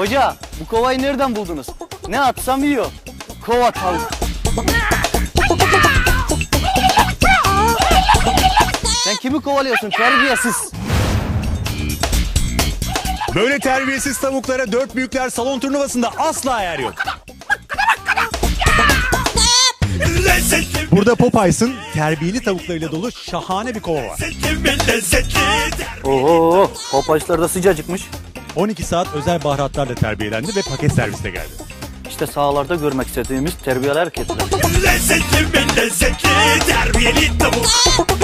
Hoca bu kovayı nereden buldunuz? Ne atsam yiyor. Kova tavuk. Sen kimi kovalıyorsun terbiyesiz? Böyle terbiyesiz tavuklara dört büyükler salon turnuvasında asla yer yok. Burada Popeyes'ın terbiyeli tavuklarıyla dolu şahane bir kova var. Oo, Popeyes'lar da sıcacıkmış. 12 saat özel baharatlarla terbiyelendi ve paket serviste geldi. İşte sahalarda görmek istediğimiz terbiyeli hareketler. Lezzetli mi lezzetli terbiyeli tavuk